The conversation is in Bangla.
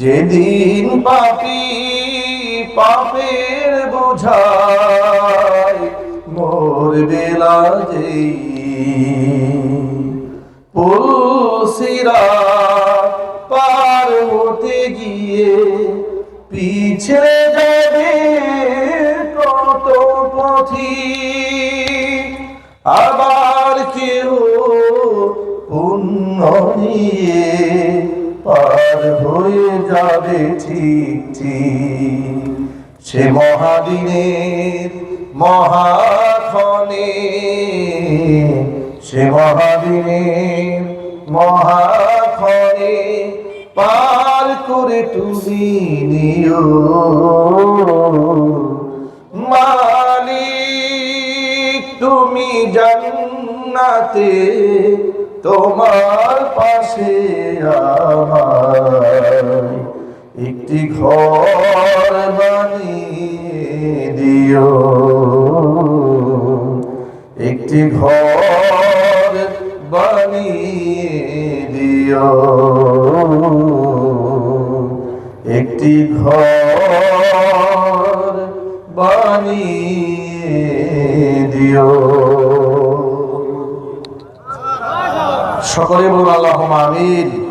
যেদিন পাপি পাপের বোঝায় মোর বেলা যেই পুলসিরা পার হতে গিয়ে পিছলে যাবে কত পথি। আবার কেউ পুণ্য নিয়ে পার হয়ে যাবে ঠিক ঠিক। সে মহাদিনের মহাক্ষণে, সে মহাদিনের মহাক্ষণে পার করে তুমি নিও। তুমি জান্নাতে তোমার পাশে আমার একটি ঘর বানিয়ে দিও। একটি ঘর বানিয়ে দিও। একটি ঘর বানিয়ে দিও। সকলে বলুন আল্লাহ আমিন।